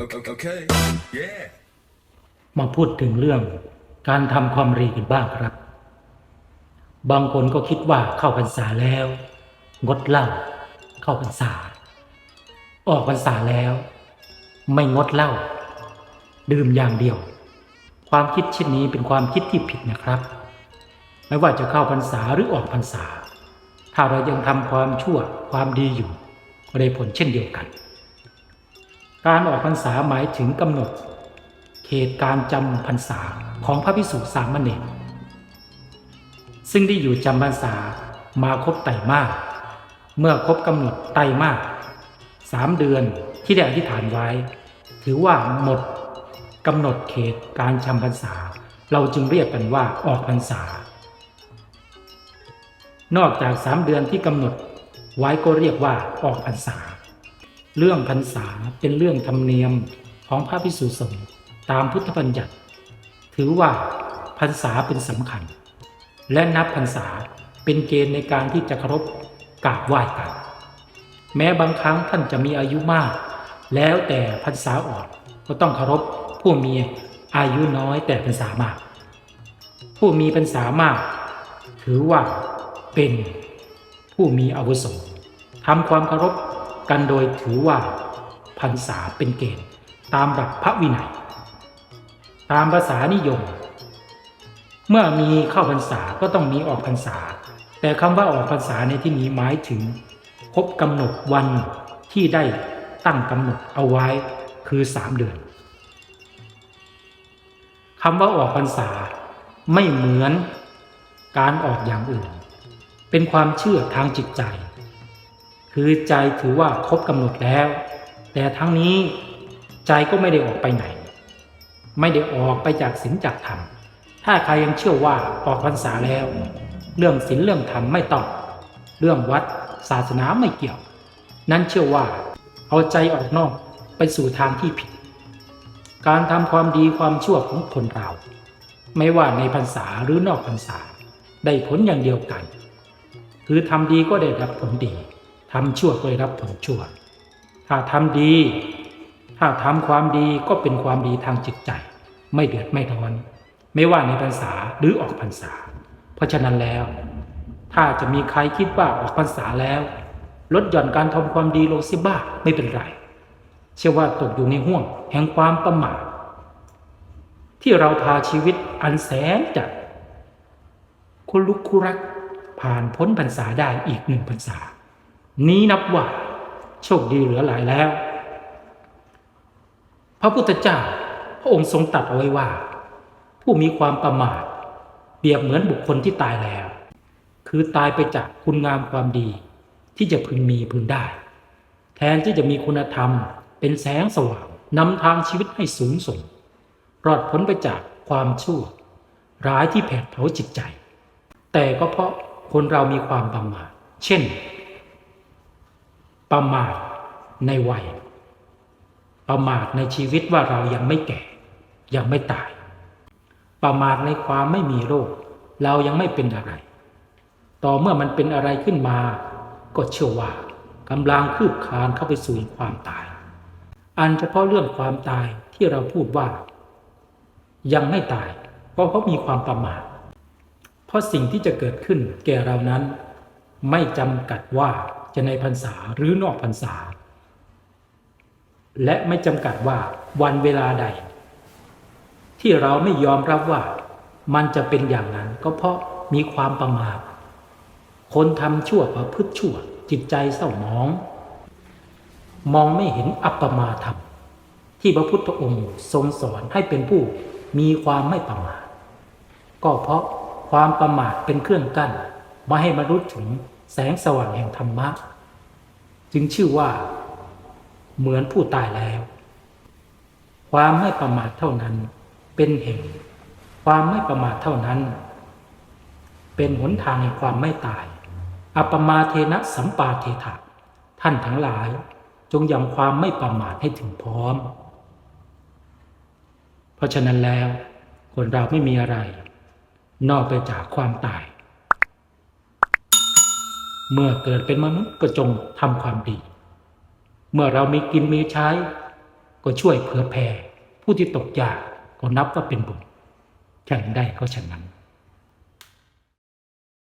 Okay. Yeah. มาพูดถึงเรื่องการทำความรีกันบ้างครับ บางคนก็คิดว่าเข้าพรรษาแล้ว งดเหล้าเข้าพรรษา ออกพรรษาแล้ว ไม่งดเหล้าดื่มอย่างเดียว ความคิดเช่นนี้เป็นความคิดที่ผิดนะครับ ไม่ว่าจะเข้าพรรษาหรือออกพรรษา ถ้าเรายังทำความชั่วความดีอยู่ก็ได้ผลเช่นเดียวกัน การออกพรรษาหมายถึงกำหนดเขตการจำพรรษาของพระพิสุสามเณรซึ่งได้อยู่จำพรรษามาครบไตรมาสเมื่อครบกำหนดไตรมาสสามเดือนที่ได้อธิษฐานไว้ ถือว่าหมดกำหนดเขตการจำพรรษา เราจึงเรียกกันว่าออกพรรษา นอกจากสามเดือนที่กำหนดไว้ก็เรียกว่าออกพรรษา เรื่องพรรษาเป็นเรื่องธรรมเนียมของพระพิสุสงฆ์ตามพุทธบัญญัติ ถือว่าพรรษาเป็นสำคัญ และนับพรรษาเป็นเกณฑ์ในการที่จะเคารพกราบไหว้กันแม้บางครั้งท่านจะมีอายุมาก แล้วแต่พรรษาอ่อนก็ต้องเคารพผู้มีอายุน้อยแต่พรรษามาก ผู้มีพรรษามาก ถือว่าเป็นผู้มีอาวุโสทำความเคารพ กันโดยถือว่าพรรษาเป็นเกณฑ์ตามหลักพระวินัย ตามภาษานิยม เมื่อมีเข้าพรรษาก็ต้องมีออกพรรษา แต่คำว่าออกพรรษาในที่นี้หมายถึงครบกำหนดวันที่ได้ตั้งกำหนดเอาไว้คือสามเดือนคำว่าออกพรรษาไม่เหมือนการออกอย่างอื่น เป็นความเชื่อทางจิตใจ คือใจถือว่าครบกำหนดแล้ว แต่ทั้งนี้ใจก็ไม่ได้ออกไปไหน ไม่ได้ออกไปจากศีลจากธรรม ถ้าใครยังเชื่อว่าออกพรรษาแล้ว เรื่องศีลเรื่องธรรมไม่ต้อง เรื่องวัดศาสนาไม่เกี่ยว นั่นเชื่อว่า เอาใจออกนอกไปสู่ทางที่ผิด การทำความดีความชั่วของคนเรา ไม่ว่าในพรรษาหรือนอกพรรษา ได้ผลอย่างเดียวกัน คือทำดีก็ได้รับผลดี ทำชั่วก็ได้รับผลชั่ว ถ้าทำดี ถ้าทำความดีก็เป็นความดีทางจิตใจ ไม่เดือดไม่ร้อน ไม่ว่าในพรรษาหรือออกพรรษา เพราะฉะนั้นแล้ว ถ้าจะมีใครคิดว่าออกพรรษาแล้ว ลดหย่อนการทำความดีลงเสียบ้างไม่เป็นไร เชื่อว่าตกอยู่ในห่วงแห่งความประมาทที่เราพาชีวิตอันแสนจะคุลุกคุรักผ่านพ้นพรรษาได้อีกหนึ่งพรรษา นี้นับว่าโชคดีเหลือหลายแล้ว พระพุทธเจ้าพระองค์ทรงตรัสเอาไว้ว่า ผู้มีความประมาทเปรียบเหมือนบุคคลที่ตายแล้ว คือตายไปจากคุณงามความดี ที่จะพึงมีพึงได้ แทนที่จะมีคุณธรรมเป็นแสงสว่างนำทางชีวิตให้สูงส่ง รอดพ้นไปจากความชั่ว ร้ายที่แผดเผาจิตใจ แต่ก็เพราะคนเรามีความประมาทเช่น ประมาทในวัย ประมาทในชีวิตว่าเรายังไม่แก่ ยังไม่ตาย ประมาทในความไม่มีโรค เรายังไม่เป็นอะไร ต่อเมื่อมันเป็นอะไรขึ้นมา ก็เชื่อว่ากำลังคืบคลานเข้าไปสู่ความตาย อันเฉพาะเรื่องความตายที่เราพูดว่า ยังไม่ตายเพราะมีความประมาทเพราะสิ่งที่จะเกิดขึ้นแก่เรานั้น ไม่จำกัดว่า จะในพรรษาหรือนอกพรรษา และไม่จำกัดว่าวันเวลาใด ที่เราไม่ยอมรับว่ามันจะเป็นอย่างนั้นก็เพราะมีความประมาทคนทำชั่วประพฤติชั่ว จิตใจเศร้าหมอง มองไม่เห็นอัปปมาธรรม ที่พระพุทธองค์ทรงสอนให้เป็นผู้มีความไม่ประมาทก็เพราะความประมาทเป็นเครื่องกั้นมาให้มนุษย์ถึง แสงสว่างแห่งธรรมะ จึงชื่อว่าเหมือนผู้ตายแล้ว ความไม่ประมาทเท่านั้นเป็นเหตุความไม่ประมาทเท่านั้น เป็นหนทางแห่งความไม่ตาย อัปมาเทนะสัมปาเทถะท่านทั้งหลาย จงยังความไม่ประมาทให้ถึงพร้อม เพราะฉะนั้นแล้วคนเราไม่มีอะไร นอกไปจากความตาย เมื่อเกิดเป็นมนุษย์ก็จงทำความดี เมื่อเรามีกินมีใช้ ก็ช่วยเผื่อแผ่ผู้ที่ตกยากก็นับว่าเป็นบุญฉันได้ก็ฉันนั้น